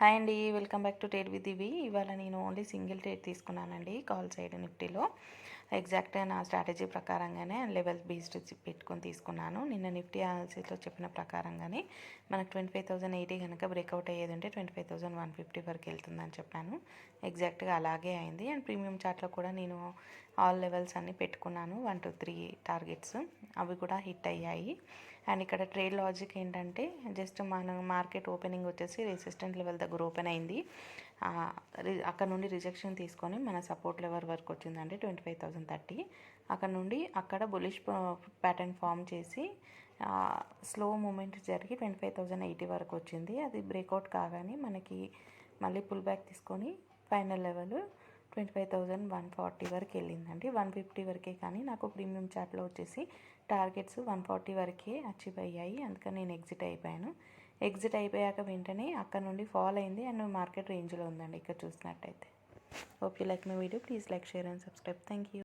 Hi అండి welcome back to trade with ఇవి ఇవాళ నేను ఓన్లీ సింగిల్ ట్రేడ్ తీసుకున్నానండి కాల్ సైడ్ నిఫ్టీలో. ఎగ్జాక్ట్ నా స్ట్రాటజీ ప్రకారంగానే లెవెల్ బేస్డ్ పెట్టుకొని తీసుకున్నాను. నిన్న నిఫ్టీ అనాలిసిస్లో చెప్పిన ప్రకారంగానే మనకు ట్వంటీ ఫైవ్ థౌసండ్ ఎయిటీ కనుక బ్రేక్అవుట్ అయ్యేది ఉంటే twenty five thousand one fifty వరకు వెళ్తుందని చెప్పాను. ఎగ్జాక్ట్గా అలాగే అయింది. అండ్ ప్రీమియం చార్ట్లో కూడా నేను ఆల్ లెవెల్స్ అన్నీ పెట్టుకున్నాను వన్ టు త్రీ టార్గెట్స్ అవి కూడా హిట్ అయ్యాయి. అండ్ ఇక్కడ ట్రేడ్ లాజిక్ ఏంటంటే జస్ట్ మన మార్కెట్ ఓపెనింగ్ వచ్చేసి రెసిస్టెంట్ లెవెల్ దగ్గర ఓపెన్ అయింది. అక్కడ నుండి రిజెక్షన్ తీసుకొని మన సపోర్ట్ లెవెల్ వరకు వచ్చిందండి ట్వంటీ ఫైవ్ థౌసండ్ థర్టీ. అక్కడ నుండి అక్కడ బులిష్ ప్యాటర్న్ ఫామ్ చేసి స్లో మూమెంట్ జరిగి ట్వంటీ ఫైవ్ థౌసండ్ ఎయిటీ వరకు వచ్చింది. అది బ్రేక్అవుట్ కాగానే మనకి మళ్ళీ పుల్ బ్యాక్ తీసుకొని final level twenty five thousand one forty వరకు వెళ్ళిందండి వన్ ఫిఫ్టీ వరకే కానీ నాకు ప్రీమియం చార్ట్లో వచ్చేసి టార్గెట్స్ వన్ ఫార్టీ వరకే అచీవ్ అయ్యాయి. అందుకని నేను ఎగ్జిట్ అయిపోయాను. ఎగ్జిట్ అయిపోయాక వెంటనే అక్కడ నుండి ఫాల్ అయింది. అండ్ మార్కెట్ రేంజ్లో ఉందండి. ఇక్కడ చూసినట్టయితే. Hope you like my video please like share and subscribe thank you